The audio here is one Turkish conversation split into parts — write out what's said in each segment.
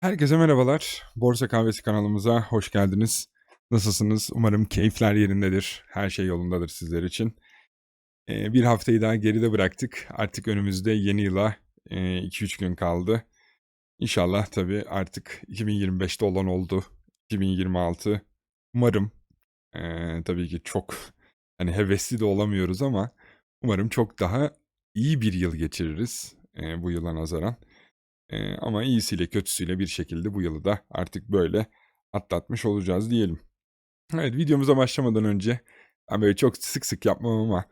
Herkese merhabalar. Borsa Kahvesi kanalımıza hoş geldiniz. Nasılsınız? Umarım keyifler yerindedir. Her şey yolundadır sizler için. Ee, bir haftayı daha geride bıraktık. Artık önümüzde yeni yıla 2-3 gün kaldı. İnşallah tabii artık 2025'te olan oldu. 2026. Umarım ee, tabii ki çok hani hevesli de olamıyoruz ama umarım çok daha iyi bir yıl geçiririz ee, bu yıla nazaran. Ee, ama iyisiyle kötüsüyle bir şekilde bu yılı da artık böyle atlatmış olacağız diyelim. Evet videomuza başlamadan önce ben böyle çok sık sık yapmam ama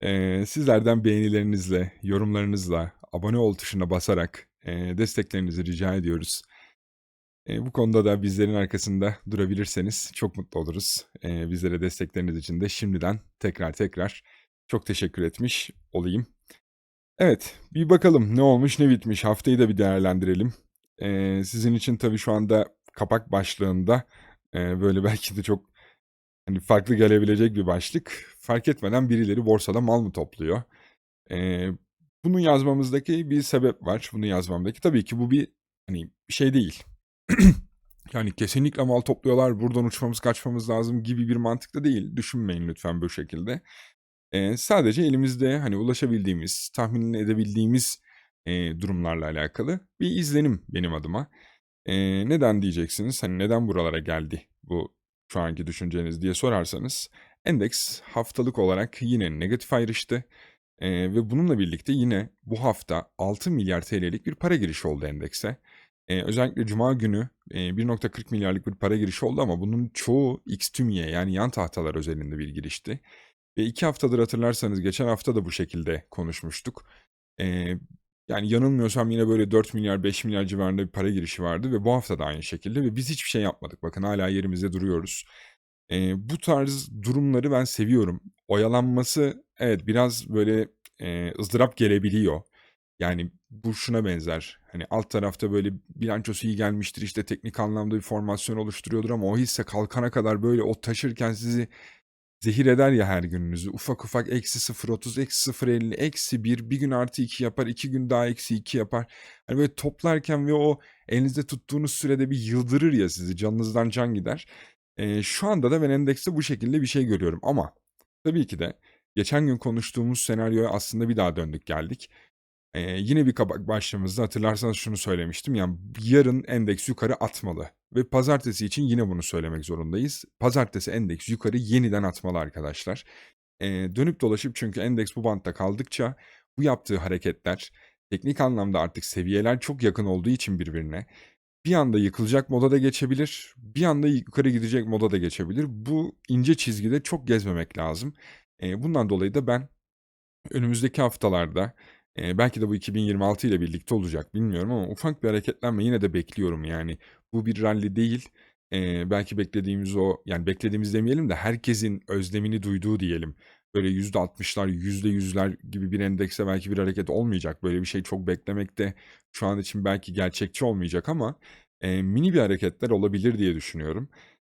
e, sizlerden beğenilerinizle, yorumlarınızla, abone ol tuşuna basarak e, desteklerinizi rica ediyoruz. E, bu konuda da bizlerin arkasında durabilirseniz çok mutlu oluruz. E, bizlere destekleriniz için de şimdiden tekrar tekrar çok teşekkür etmiş olayım. Evet, bir bakalım ne olmuş ne bitmiş. Haftayı da bir değerlendirelim. Ee, sizin için tabii şu anda kapak başlığında e, böyle belki de çok hani farklı gelebilecek bir başlık. Fark etmeden birileri borsada mal mı topluyor? Ee, bunu yazmamızdaki bir sebep var. Bunu yazmamdaki tabii ki bu bir hani şey değil. yani kesinlikle mal topluyorlar. Buradan uçmamız kaçmamız lazım gibi bir mantıkta değil. Düşünmeyin lütfen bu şekilde. Eee, sadece elimizde, hani, ulaşabildiğimiz, tahmin edebildiğimiz, eee, durumlarla alakalı bir izlenim benim adıma. Eee, neden diyeceksiniz? Hani, neden buralara geldi bu şu anki düşünceniz diye sorarsanız, endeks haftalık olarak yine negatif ayrıştı, eee, ve bununla birlikte yine bu hafta 6 milyar TL'lik bir para girişi oldu endekse. Eee, özellikle cuma günü, eee, 1.40 milyarlık bir para girişi oldu ama bunun çoğu X tümye yani yan tahtalar özelinde bir girişti. Ve iki haftadır hatırlarsanız geçen hafta da bu şekilde konuşmuştuk. Eee, yani yanılmıyorsam yine böyle 4 milyar 5 milyar civarında bir para girişi vardı ve bu hafta da aynı şekilde ve biz hiçbir şey yapmadık. Bakın hala yerimizde duruyoruz. Eee, bu tarz durumları ben seviyorum. Oyalanması evet biraz böyle eee, ızdırap gelebiliyor. Yani bu şuna benzer. Hani alt tarafta böyle bilançosu iyi gelmiştir işte teknik anlamda bir formasyon oluşturuyordur ama o hisse kalkana kadar böyle o taşırken sizi zehir eder ya her gününüzü. Ufak ufak eksi 0.30, eksi 0.50, eksi 1, bir gün artı 2 yapar, iki gün daha eksi 2 yapar. Hani böyle toplarken ve o elinizde tuttuğunuz sürede bir yıldırır ya sizi, canınızdan can gider. Ee, şu anda da ben endekste bu şekilde bir şey görüyorum ama tabii ki de geçen gün konuştuğumuz senaryoya aslında bir daha döndük geldik. Ee, yine bir kabak başlığımızda hatırlarsanız şunu söylemiştim. Yani yarın endeks yukarı atmalı. Ve pazartesi için yine bunu söylemek zorundayız. Pazartesi endeks yukarı yeniden atmalı arkadaşlar. Ee, dönüp dolaşıp çünkü endeks bu bantta kaldıkça bu yaptığı hareketler teknik anlamda artık seviyeler çok yakın olduğu için birbirine bir anda yıkılacak moda da geçebilir, bir anda yukarı gidecek moda da geçebilir. Bu ince çizgide çok gezmemek lazım. Bundan dolayı da ben önümüzdeki haftalarda Eee, belki de bu 2026 ile birlikte olacak bilmiyorum ama ufak bir hareketlenme yine de bekliyorum yani. Bu bir rally değil. Eee, belki beklediğimiz o yani beklediğimiz demeyelim de herkesin özlemini duyduğu diyelim. Böyle %60'lar, %100'ler gibi bir endekse belki bir hareket olmayacak. Böyle bir şey çok beklemek de şu an için belki gerçekçi olmayacak ama eee, mini bir hareketler olabilir diye düşünüyorum.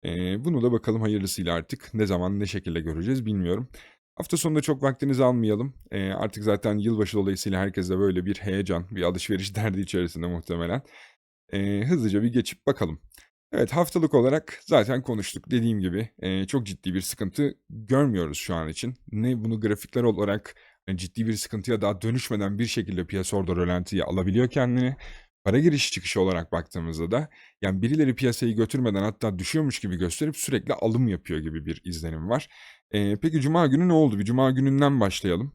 Eee, bunu da bakalım hayırlısıyla artık ne zaman ne şekilde göreceğiz bilmiyorum. Hafta sonunda çok vaktinizi almayalım. Eee, artık zaten yılbaşı dolayısıyla herkes de böyle bir heyecan, bir alışveriş derdi içerisinde muhtemelen. Eee, hızlıca bir geçip bakalım. Evet haftalık olarak zaten konuştuk. Dediğim gibi eee, çok ciddi bir sıkıntı görmüyoruz şu an için. Ne bunu grafikler olarak hani ciddi bir sıkıntıya daha dönüşmeden bir şekilde piyasa orada rölantiye alabiliyor kendini. Para giriş çıkışı olarak baktığımızda da yani birileri piyasayı götürmeden hatta düşüyormuş gibi gösterip sürekli alım yapıyor gibi bir izlenim var. Ee, peki cuma günü ne oldu? Bir cuma gününden başlayalım.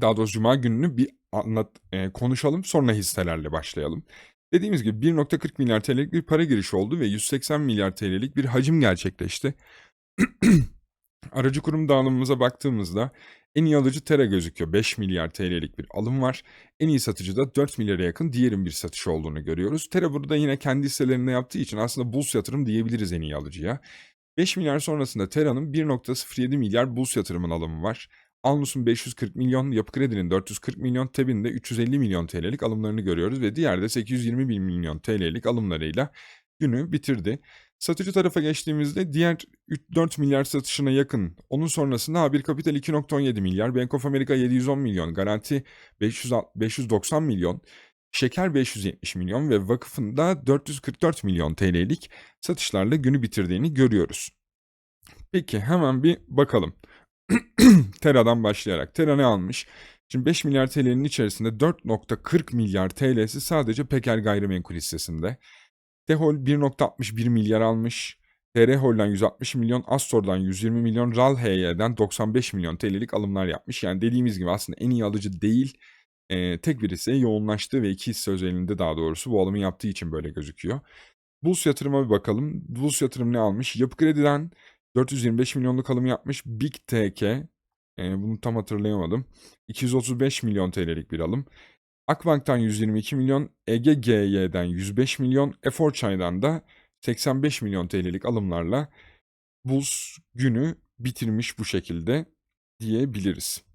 Daha doğrusu cuma gününü bir anlat e, konuşalım sonra hisselerle başlayalım. Dediğimiz gibi 1.40 milyar TL'lik bir para girişi oldu ve 180 milyar TL'lik bir hacim gerçekleşti. Aracı kurum dağılımımıza baktığımızda en iyi alıcı Tera gözüküyor. 5 milyar TL'lik bir alım var. En iyi satıcı da 4 milyara yakın diğerin bir satış olduğunu görüyoruz. Tera burada yine kendi hisselerinde yaptığı için aslında Bulls yatırım diyebiliriz en iyi alıcıya. 5 milyar sonrasında Tera'nın 1.07 milyar Bulls yatırımın alımı var. Alnus'un 540 milyon, Yapı Kredi'nin 440 milyon, TEB'in de 350 milyon TL'lik alımlarını görüyoruz ve diğer de 820 milyon TL'lik alımlarıyla günü bitirdi. Satıcı tarafa geçtiğimizde diğer 4 milyar satışına yakın. Onun sonrasında A1 Capital 2.17 milyar, Bank of America 710 milyon, Garanti 500, 590 milyon, Şeker 570 milyon ve vakıfın da 444 milyon TL'lik satışlarla günü bitirdiğini görüyoruz. Peki hemen bir bakalım. Tera'dan başlayarak. Tera ne almış? Şimdi 5 milyar TL'nin içerisinde 4.40 milyar TL'si sadece Peker gayrimenkul hissesinde. Tehol 1.61 milyar almış. TR Hol'dan 160 milyon, Astor'dan 120 milyon, RAL-HY'den 95 milyon TL'lik alımlar yapmış. Yani dediğimiz gibi aslında en iyi alıcı değil, e, tek bir hisseye yoğunlaştığı ve iki hisse özelinde daha doğrusu bu alımı yaptığı için böyle gözüküyor. Bulls yatırıma bir bakalım. Bulls yatırım ne almış? Yapı Kredi'den 425 milyonluk alım yapmış. Big TK, e, bunu tam hatırlayamadım. 235 milyon TL'lik bir alım. Akbank'tan 122 milyon, EGGY'den 105 milyon, Efor Çay'dan da 85 milyon TL'lik alımlarla Bulls günü bitirmiş bu şekilde diyebiliriz.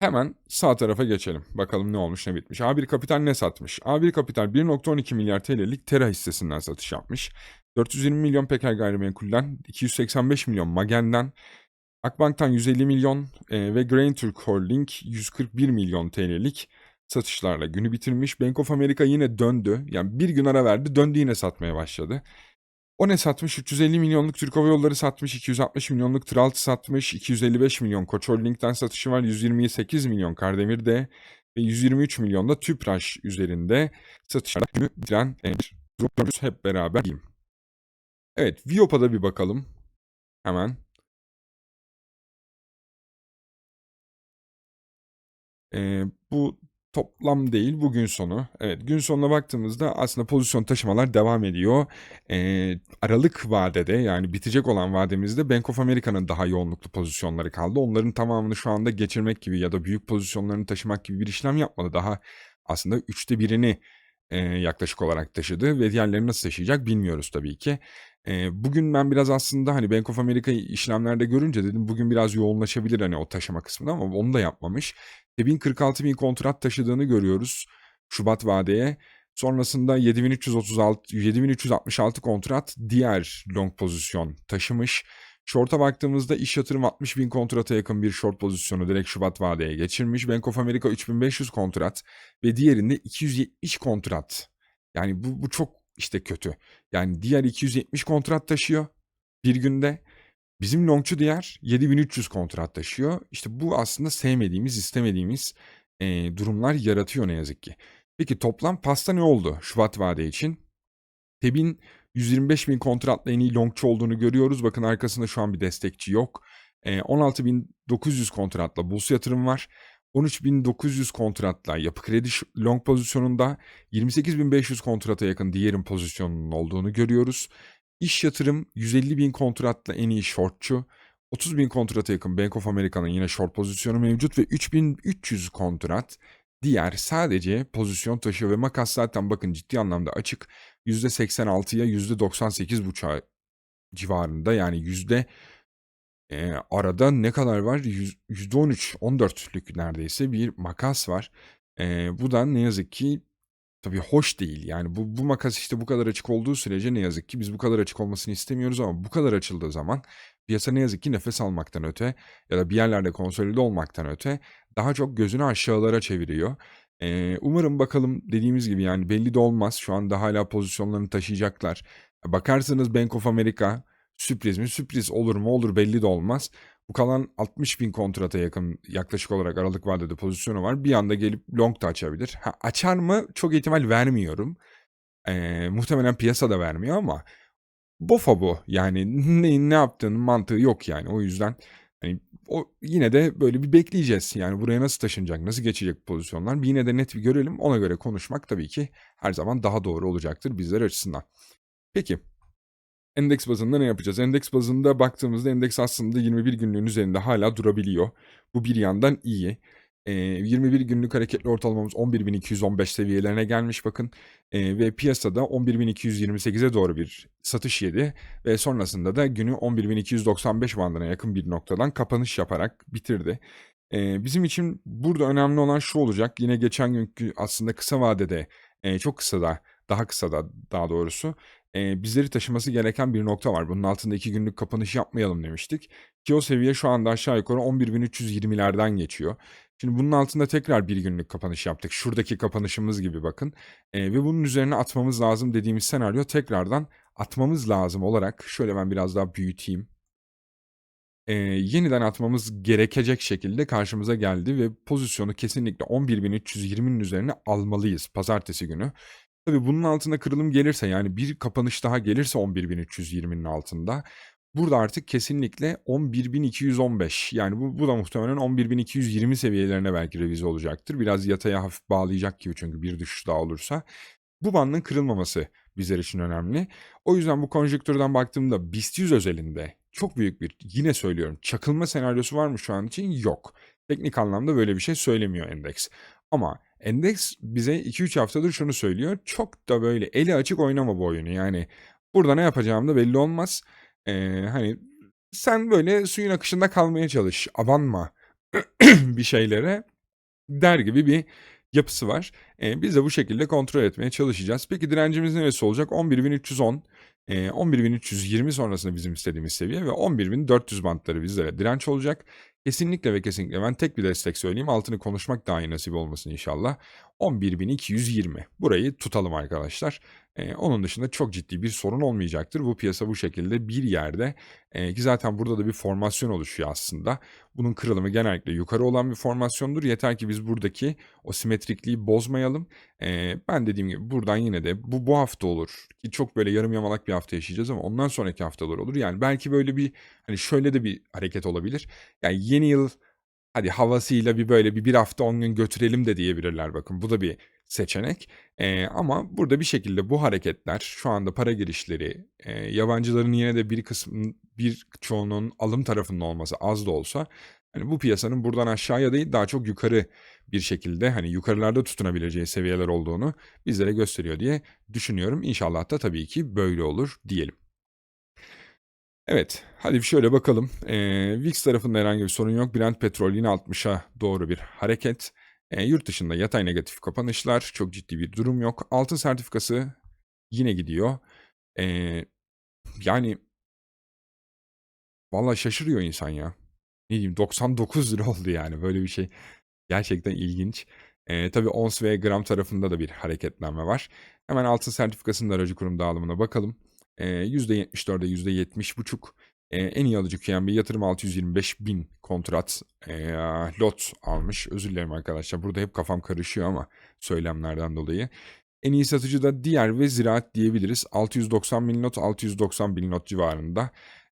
Hemen sağ tarafa geçelim. Bakalım ne olmuş ne bitmiş. A1 Kapital ne satmış? A1 Kapital 1.12 milyar TL'lik Tera hissesinden satış yapmış. 420 milyon Peker Gayrimenkul'den, 285 milyon Magen'den, Akbank'tan 150 milyon e, ve Grain Türk Holding 141 milyon TL'lik satışlarla günü bitirmiş. Bank of America yine döndü. Yani bir gün ara verdi, döndü yine satmaya başladı. O ne satmış? 350 milyonluk Türk Hava Yolları satmış, 260 milyonluk Tralt satmış, 255 milyon Koç Holding'den satışı var, 128 milyon Kardemir'de ve 123 milyon da Tüpraş üzerinde satışlarla günü bitiren durum hep beraber diyeyim. Evet, Viop'a bir bakalım. Hemen. Ee, bu toplam değil, bu gün sonu. Evet, gün sonuna baktığımızda aslında pozisyon taşımalar devam ediyor. Ee, Aralık vadede yani bitecek olan vademizde Bank of America'nın daha yoğunluklu pozisyonları kaldı. Onların tamamını şu anda geçirmek gibi ya da büyük pozisyonlarını taşımak gibi bir işlem yapmadı. Daha aslında üçte birini e, yaklaşık olarak taşıdı ve diğerlerini nasıl taşıyacak bilmiyoruz tabii ki. E, bugün ben biraz aslında hani Bank of America'yı işlemlerde görünce dedim bugün biraz yoğunlaşabilir hani o taşıma kısmında ama onu da yapmamış. 1046 bin kontrat taşıdığını görüyoruz Şubat vadeye. Sonrasında 7336 7366 kontrat diğer long pozisyon taşımış. Short'a baktığımızda iş yatırım 60 bin kontrata yakın bir short pozisyonu direkt Şubat vadeye geçirmiş. Bank of America 3500 kontrat ve diğerinde 270 kontrat. Yani bu, bu çok işte kötü. Yani diğer 270 kontrat taşıyor bir günde. Bizim longçu diğer 7300 kontrat taşıyor. İşte bu aslında sevmediğimiz, istemediğimiz e, durumlar yaratıyor ne yazık ki. Peki toplam pasta ne oldu Şubat vade için? TEB'in 125 bin kontratla en iyi longçu olduğunu görüyoruz. Bakın arkasında şu an bir destekçi yok. E, 16.900 kontratla Bulls yatırım var. 13.900 kontratla yapı kredi long pozisyonunda 28.500 kontrata yakın diğerin pozisyonunun olduğunu görüyoruz. İş yatırım 150 bin kontratla en iyi shortçu. 30 bin kontrata yakın Bank of America'nın yine short pozisyonu mevcut ve 3300 kontrat diğer sadece pozisyon taşıyor ve makas zaten bakın ciddi anlamda açık. %86'ya %98,5 civarında yani yüzde e, arada ne kadar var? %13, 14'lük neredeyse bir makas var. E, bu da ne yazık ki tabii hoş değil. Yani bu, bu makas işte bu kadar açık olduğu sürece ne yazık ki biz bu kadar açık olmasını istemiyoruz ama bu kadar açıldığı zaman piyasa ne yazık ki nefes almaktan öte ya da bir yerlerde konsolide olmaktan öte daha çok gözünü aşağılara çeviriyor. Ee, umarım bakalım dediğimiz gibi yani belli de olmaz. Şu anda hala pozisyonlarını taşıyacaklar. Bakarsanız Bank of America sürpriz mi? Sürpriz olur mu? Olur belli de olmaz. Bu kalan 60 bin kontrata yakın yaklaşık olarak aralık vadede pozisyonu var. Bir anda gelip long da açabilir. Ha, açar mı? Çok ihtimal vermiyorum. Ee, muhtemelen piyasa da vermiyor ama bofa bu. Yani ne, ne yaptığının mantığı yok yani. O yüzden o yine de böyle bir bekleyeceğiz. Yani buraya nasıl taşınacak, nasıl geçecek pozisyonlar bir yine de net bir görelim. Ona göre konuşmak tabii ki her zaman daha doğru olacaktır bizler açısından. Peki Endeks bazında ne yapacağız? Endeks bazında baktığımızda endeks aslında 21 günlüğün üzerinde hala durabiliyor. Bu bir yandan iyi. E, 21 günlük hareketli ortalamamız 11.215 seviyelerine gelmiş bakın. E, ve piyasada 11.228'e doğru bir satış yedi. Ve sonrasında da günü 11.295 bandına yakın bir noktadan kapanış yaparak bitirdi. E, bizim için burada önemli olan şu olacak. Yine geçen günkü aslında kısa vadede, e, çok kısa da, daha kısa da daha doğrusu e, bizleri taşıması gereken bir nokta var. Bunun altında iki günlük kapanış yapmayalım demiştik. Ki o seviye şu anda aşağı yukarı 11.320'lerden geçiyor. Şimdi bunun altında tekrar bir günlük kapanış yaptık. Şuradaki kapanışımız gibi bakın. Eee, ve bunun üzerine atmamız lazım dediğimiz senaryo tekrardan atmamız lazım olarak şöyle ben biraz daha büyüteyim. Eee, yeniden atmamız gerekecek şekilde karşımıza geldi ve pozisyonu kesinlikle 11.320'nin üzerine almalıyız pazartesi günü. Tabii bunun altında kırılım gelirse yani bir kapanış daha gelirse 11.320'nin altında burada artık kesinlikle 11.215 yani bu, bu da muhtemelen 11.220 seviyelerine belki revize olacaktır. Biraz yataya hafif bağlayacak gibi çünkü bir düşüş daha olursa. Bu bandın kırılmaması bizler için önemli. O yüzden bu konjonktürden baktığımda BIST 100 özelinde çok büyük bir yine söylüyorum çakılma senaryosu var mı şu an için? Yok. Teknik anlamda böyle bir şey söylemiyor endeks. Ama endeks bize 2-3 haftadır şunu söylüyor. Çok da böyle eli açık oynama bu oyunu. Yani burada ne yapacağım da belli olmaz. Ee, hani sen böyle suyun akışında kalmaya çalış. Abanma bir şeylere der gibi bir yapısı var. Ee, biz de bu şekilde kontrol etmeye çalışacağız. Peki direncimiz neresi olacak? 11.310, e, 11.320 sonrasında bizim istediğimiz seviye ve 11.400 bantları bizlere direnç olacak. Kesinlikle ve kesinlikle ben tek bir destek söyleyeyim. Altını konuşmak daha iyi nasip olmasın inşallah. 11.220. Burayı tutalım arkadaşlar. Ee, onun dışında çok ciddi bir sorun olmayacaktır. Bu piyasa bu şekilde bir yerde e, ki zaten burada da bir formasyon oluşuyor aslında. Bunun kırılımı genellikle yukarı olan bir formasyondur. Yeter ki biz buradaki o simetrikliği bozmayalım. Ee, ben dediğim gibi buradan yine de bu bu hafta olur. Ki çok böyle yarım yamalak bir hafta yaşayacağız ama ondan sonraki haftalar olur. Yani belki böyle bir hani şöyle de bir hareket olabilir. Yani yeni yıl hadi havasıyla bir böyle bir bir hafta on gün götürelim de diyebilirler bakın. Bu da bir seçenek. Ee, ama burada bir şekilde bu hareketler şu anda para girişleri e, yabancıların yine de bir kısmın bir çoğunun alım tarafında olması az da olsa hani bu piyasanın buradan aşağıya değil daha çok yukarı bir şekilde hani yukarılarda tutunabileceği seviyeler olduğunu bizlere gösteriyor diye düşünüyorum. İnşallah da tabii ki böyle olur diyelim. Evet, hadi bir şöyle bakalım. Ee, VIX tarafında herhangi bir sorun yok. Brent petrol yine 60'a doğru bir hareket. Ee, yurt dışında yatay negatif kapanışlar, çok ciddi bir durum yok. Altın sertifikası yine gidiyor. Ee, yani vallahi şaşırıyor insan ya. Ne diyeyim 99 lira oldu yani böyle bir şey. Gerçekten ilginç. Ee, tabii ons ve gram tarafında da bir hareketlenme var. Hemen altın sertifikasının aracı kurum dağılımına bakalım. E, %74'e %70,5 e, en iyi alıcı QNB yatırım 625 bin kontrat e, lot almış. Özür dilerim arkadaşlar. Burada hep kafam karışıyor ama söylemlerden dolayı. En iyi satıcı da diğer ve ziraat diyebiliriz. 690 bin lot, 690 bin lot civarında.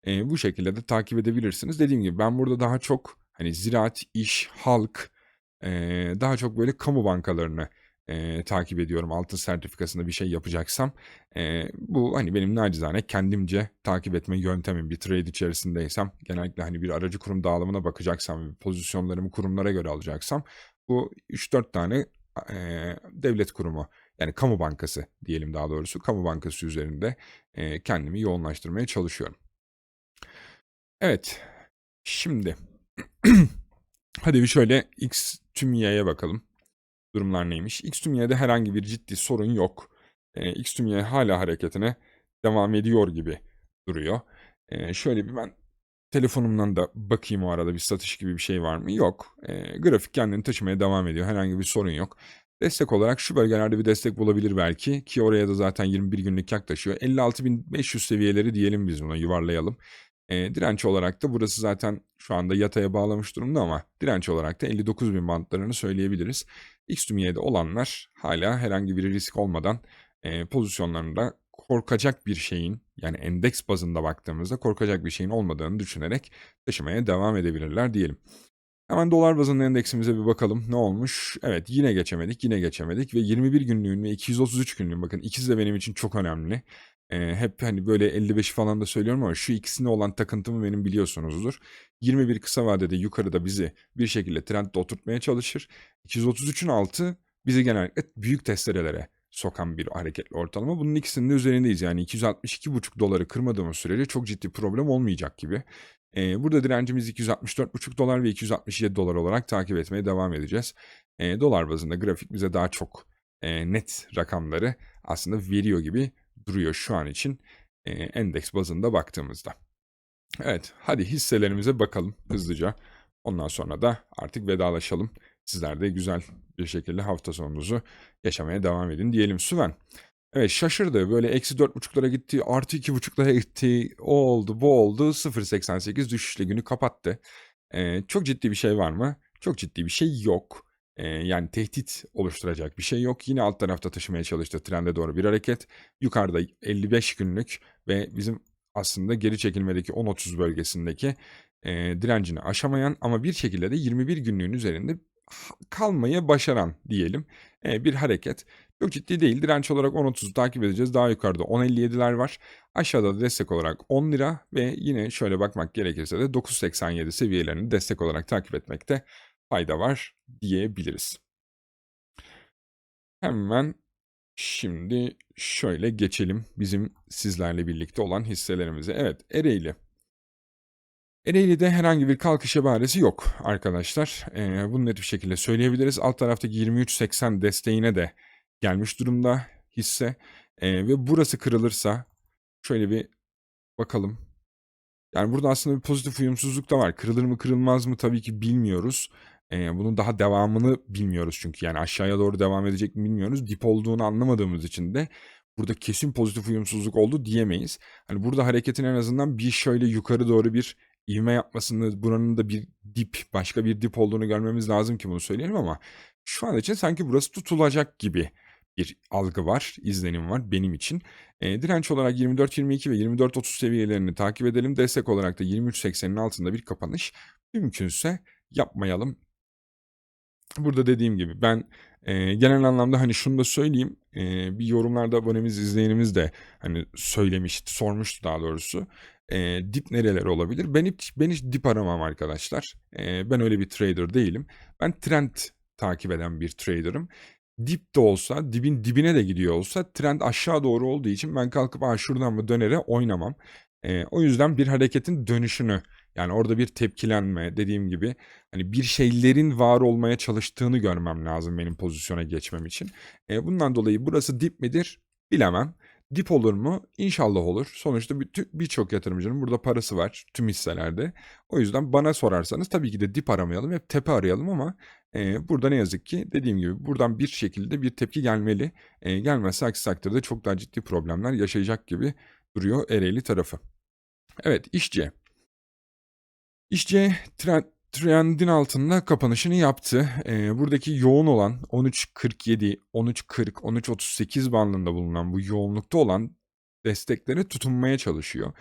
E, bu şekilde de takip edebilirsiniz. Dediğim gibi ben burada daha çok hani ziraat, iş, halk, e, daha çok böyle kamu bankalarını e, takip ediyorum altın sertifikasında bir şey yapacaksam. E, bu hani benim nacizane kendimce takip etme yöntemim bir trade içerisindeysem genellikle hani bir aracı kurum dağılımına bakacaksam pozisyonlarımı kurumlara göre alacaksam bu 3-4 tane e, devlet kurumu yani kamu bankası diyelim daha doğrusu kamu bankası üzerinde e, kendimi yoğunlaştırmaya çalışıyorum. Evet şimdi hadi bir şöyle X tüm Y'ye bakalım durumlar neymiş? Xtümye'de herhangi bir ciddi sorun yok. E, Xtümye hala hareketine devam ediyor gibi duruyor. E, şöyle bir ben telefonumdan da bakayım o arada bir satış gibi bir şey var mı? Yok. E, grafik kendini taşımaya devam ediyor. Herhangi bir sorun yok. Destek olarak şu bölgelerde bir destek bulabilir belki ki oraya da zaten 21 günlük yaklaşıyor. 56.500 seviyeleri diyelim biz buna yuvarlayalım. E, direnç olarak da burası zaten şu anda yataya bağlamış durumda ama direnç olarak da 59.000 bantlarını söyleyebiliriz. X-Tümiye'de olanlar hala herhangi bir risk olmadan e, pozisyonlarında korkacak bir şeyin yani endeks bazında baktığımızda korkacak bir şeyin olmadığını düşünerek taşımaya devam edebilirler diyelim. Hemen dolar bazında endeksimize bir bakalım. Ne olmuş? Evet yine geçemedik, yine geçemedik ve 21 günlüğün ve 233 günlüğün bakın ikisi de benim için çok önemli. Ee, hep hani böyle 55 falan da söylüyorum ama şu ikisine olan takıntımı benim biliyorsunuzdur. 21 kısa vadede yukarıda bizi bir şekilde trendde oturtmaya çalışır. 233'ün altı bizi genellikle büyük testerelere sokan bir hareketli ortalama. Bunun ikisinin de üzerindeyiz. Yani 262,5 doları kırmadığımız sürece çok ciddi problem olmayacak gibi. Ee, burada direncimiz 264,5 dolar ve 267 dolar olarak takip etmeye devam edeceğiz. Ee, dolar bazında grafik bize daha çok e, net rakamları aslında veriyor gibi duruyor şu an için e, endeks bazında baktığımızda. Evet hadi hisselerimize bakalım hızlıca. Ondan sonra da artık vedalaşalım Sizler de güzel bir şekilde hafta sonunuzu yaşamaya devam edin diyelim. Süven. Evet şaşırdı. Böyle eksi 4.5'lara gitti, artı 2.5'lara gitti. O oldu, bu oldu. 0.88 düşüşle günü kapattı. Ee, çok ciddi bir şey var mı? Çok ciddi bir şey yok. Yani tehdit oluşturacak bir şey yok. Yine alt tarafta taşımaya çalıştı trende doğru bir hareket. Yukarıda 55 günlük ve bizim aslında geri çekilmedeki 10-30 bölgesindeki e, direncini aşamayan ama bir şekilde de 21 günlüğün üzerinde kalmayı başaran diyelim e, bir hareket. Çok ciddi değil. Direnç olarak 10.30'u takip edeceğiz. Daha yukarıda 10.57'ler var. Aşağıda da destek olarak 10 lira ve yine şöyle bakmak gerekirse de 9.87 seviyelerini destek olarak takip etmekte fayda var diyebiliriz. Hemen şimdi şöyle geçelim bizim sizlerle birlikte olan hisselerimize. Evet Ereğli. Ereğli'de herhangi bir kalkış ebaresi yok arkadaşlar. Ee, bunu net bir şekilde söyleyebiliriz. Alt taraftaki 23.80 desteğine de gelmiş durumda hisse. Ee, ve burası kırılırsa şöyle bir bakalım. Yani burada aslında bir pozitif uyumsuzluk da var. Kırılır mı kırılmaz mı tabii ki bilmiyoruz. Ee, bunun daha devamını bilmiyoruz çünkü. Yani aşağıya doğru devam edecek mi bilmiyoruz. Dip olduğunu anlamadığımız için de burada kesin pozitif uyumsuzluk oldu diyemeyiz. Hani burada hareketin en azından bir şöyle yukarı doğru bir ivme yapmasını, buranın da bir dip, başka bir dip olduğunu görmemiz lazım ki bunu söyleyelim ama şu an için sanki burası tutulacak gibi bir algı var, izlenim var benim için. E, direnç olarak 24-22 ve 24-30 seviyelerini takip edelim. Destek olarak da 23-80'in altında bir kapanış mümkünse yapmayalım. Burada dediğim gibi ben e, genel anlamda hani şunu da söyleyeyim. E, bir yorumlarda abonemiz, izleyenimiz de hani söylemişti, sormuştu daha doğrusu. E, dip nereler olabilir? Ben hiç, ben hiç dip aramam arkadaşlar. E, ben öyle bir trader değilim. Ben trend takip eden bir trader'ım. Dip de olsa, dibin dibine de gidiyor olsa trend aşağı doğru olduğu için ben kalkıp Aa, şuradan mı dönere oynamam. E, o yüzden bir hareketin dönüşünü yani orada bir tepkilenme dediğim gibi hani bir şeylerin var olmaya çalıştığını görmem lazım benim pozisyona geçmem için. E, bundan dolayı burası dip midir bilemem. Dip olur mu? İnşallah olur. Sonuçta birçok bir yatırımcının burada parası var tüm hisselerde. O yüzden bana sorarsanız tabii ki de dip aramayalım, hep tepe arayalım ama e, burada ne yazık ki dediğim gibi buradan bir şekilde bir tepki gelmeli. E, gelmezse aksi takdirde çok daha ciddi problemler yaşayacak gibi duruyor Ereğli tarafı. Evet işçi. İşçi trend, trendin altında kapanışını yaptı. E, buradaki yoğun olan 13.47, 13.40, 13.38 bandında bulunan bu yoğunlukta olan desteklere tutunmaya çalışıyor.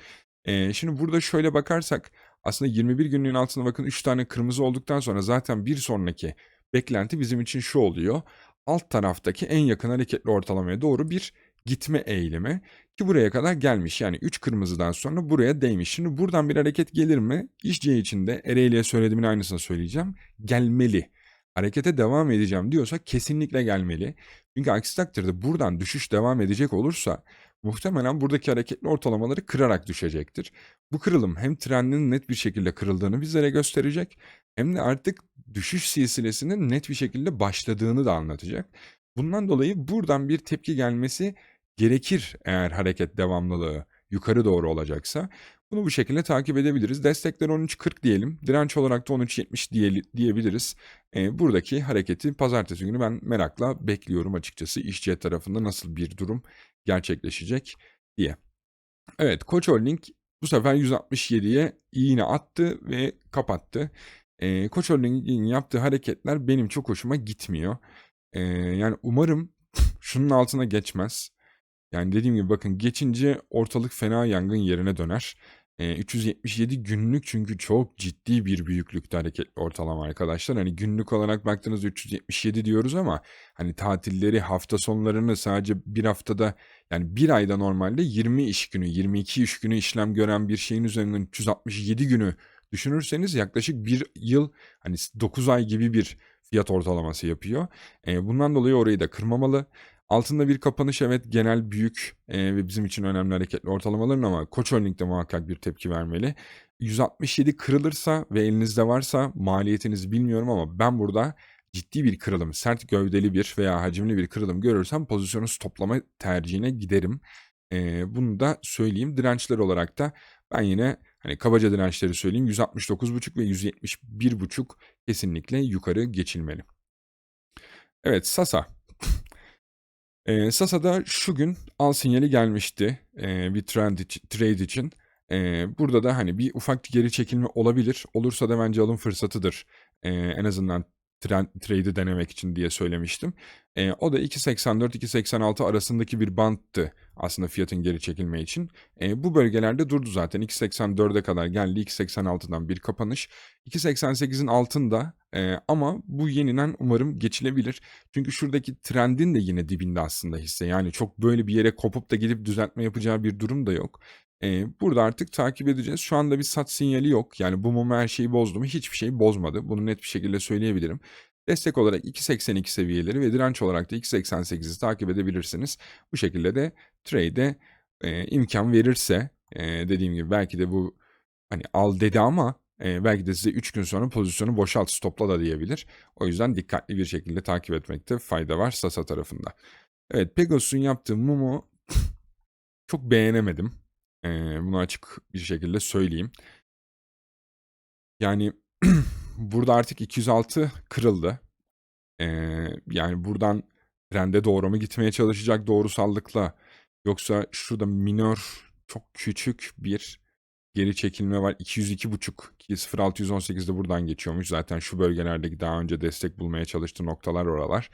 E, şimdi burada şöyle bakarsak aslında 21 günlüğün altında bakın 3 tane kırmızı olduktan sonra zaten bir sonraki beklenti bizim için şu oluyor. Alt taraftaki en yakın hareketli ortalamaya doğru bir gitme eğilimi ki buraya kadar gelmiş. Yani 3 kırmızıdan sonra buraya değmiş. Şimdi buradan bir hareket gelir mi? İşçi için de Ereğli'ye söylediğimin aynısını söyleyeceğim. Gelmeli. Harekete devam edeceğim diyorsa kesinlikle gelmeli. Çünkü aksi takdirde buradan düşüş devam edecek olursa muhtemelen buradaki hareketli ortalamaları kırarak düşecektir. Bu kırılım hem trendin net bir şekilde kırıldığını bizlere gösterecek hem de artık düşüş silsilesinin net bir şekilde başladığını da anlatacak. Bundan dolayı buradan bir tepki gelmesi gerekir eğer hareket devamlılığı yukarı doğru olacaksa. Bunu bu şekilde takip edebiliriz. Destekler 13.40 diyelim. Direnç olarak da 13.70 diye, diyebiliriz. E, buradaki hareketi pazartesi günü ben merakla bekliyorum açıkçası. İşçi tarafında nasıl bir durum gerçekleşecek diye. Evet Koç Holding bu sefer 167'ye iğne attı ve kapattı. E, Koç Holding'in yaptığı hareketler benim çok hoşuma gitmiyor. E, yani umarım şunun altına geçmez. Yani dediğim gibi bakın geçince ortalık fena yangın yerine döner. E, 377 günlük çünkü çok ciddi bir büyüklükte hareketli ortalama arkadaşlar. Hani günlük olarak baktığınızda 377 diyoruz ama hani tatilleri hafta sonlarını sadece bir haftada yani bir ayda normalde 20 iş günü 22 iş günü işlem gören bir şeyin üzerinden 367 günü düşünürseniz yaklaşık bir yıl hani 9 ay gibi bir fiyat ortalaması yapıyor. E, bundan dolayı orayı da kırmamalı. Altında bir kapanış evet genel büyük e, ve bizim için önemli hareketli ortalamaların ama Koç Holding'de muhakkak bir tepki vermeli. 167 kırılırsa ve elinizde varsa maliyetinizi bilmiyorum ama ben burada ciddi bir kırılım, sert gövdeli bir veya hacimli bir kırılım görürsem pozisyonu toplama tercihine giderim. E, bunu da söyleyeyim. Dirençler olarak da ben yine hani kabaca dirençleri söyleyeyim 169.5 ve 171.5 kesinlikle yukarı geçilmeli. Evet, Sasa. Eee, Sasa'da şu gün al sinyali gelmişti, eee, bir trend için trade için. Eee, burada da, hani, bir ufak geri çekilme olabilir. Olursa da bence alım fırsatıdır. Eee, en azından trend trade'i denemek için diye söylemiştim. Eee, o da 2.84-2.86 arasındaki bir banttı aslında fiyatın geri çekilme için. Eee, bu bölgelerde durdu zaten. 2.84'e kadar geldi. 2.86'dan bir kapanış. 2.88'in altında, eee, ama bu yeniden umarım geçilebilir. Çünkü şuradaki trendin de yine dibinde aslında hisse. Yani çok böyle bir yere kopup da gidip düzeltme yapacağı bir durum da yok. Eee, burada artık takip edeceğiz. Şu anda bir sat sinyali yok. Yani bu mum her şeyi bozdu mu? Hiçbir şeyi bozmadı. Bunu net bir şekilde söyleyebilirim. Destek olarak 2.82 seviyeleri ve direnç olarak da 2.88'i takip edebilirsiniz. Bu şekilde de trade'e eee, imkan verirse, eee, dediğim gibi belki de bu hani al dedi ama eee, belki de size 3 gün sonra pozisyonu boşalt, stopla da diyebilir. O yüzden dikkatli bir şekilde takip etmekte fayda var Sasa tarafında. Evet, Pegasus'un yaptığı mumu çok beğenemedim. Eee, bunu açık bir şekilde söyleyeyim. Yani burada artık 206 kırıldı. Eee, yani buradan trende doğru mu gitmeye çalışacak doğrusallıkla yoksa şurada minör çok küçük bir geri çekilme var. 202.5 ki 0.618'de buradan geçiyormuş. Zaten şu bölgelerdeki daha önce destek bulmaya çalıştığı noktalar oralar.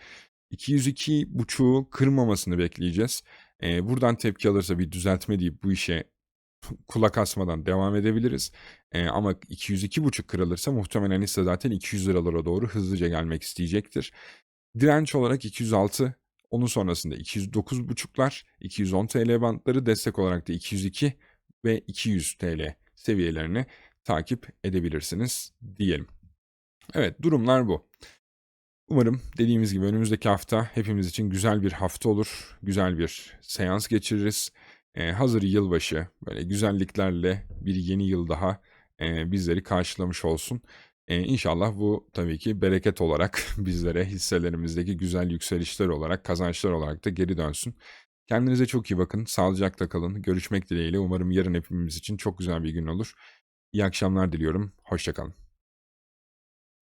202.5'u kırmamasını bekleyeceğiz. Eee, buradan tepki alırsa bir düzeltme deyip bu işe kulak asmadan devam edebiliriz. Eee, ama 202.5 kırılırsa muhtemelen hisse zaten 200 liralara doğru hızlıca gelmek isteyecektir. Direnç olarak 206, onun sonrasında 209.5'lar, 210 TL bantları, destek olarak da 202 ve 200 TL seviyelerini takip edebilirsiniz diyelim. Evet, durumlar bu. Umarım dediğimiz gibi önümüzdeki hafta hepimiz için güzel bir hafta olur. Güzel bir seans geçiririz. Eee, hazır yılbaşı, böyle güzelliklerle bir yeni yıl daha, eee, bizleri karşılamış olsun. Eee, inşallah bu tabii ki bereket olarak bizlere hisselerimizdeki güzel yükselişler olarak, kazançlar olarak da geri dönsün. Kendinize çok iyi bakın, sağlıcakla kalın. Görüşmek dileğiyle. Umarım yarın hepimiz için çok güzel bir gün olur. İyi akşamlar diliyorum. Hoşça kalın.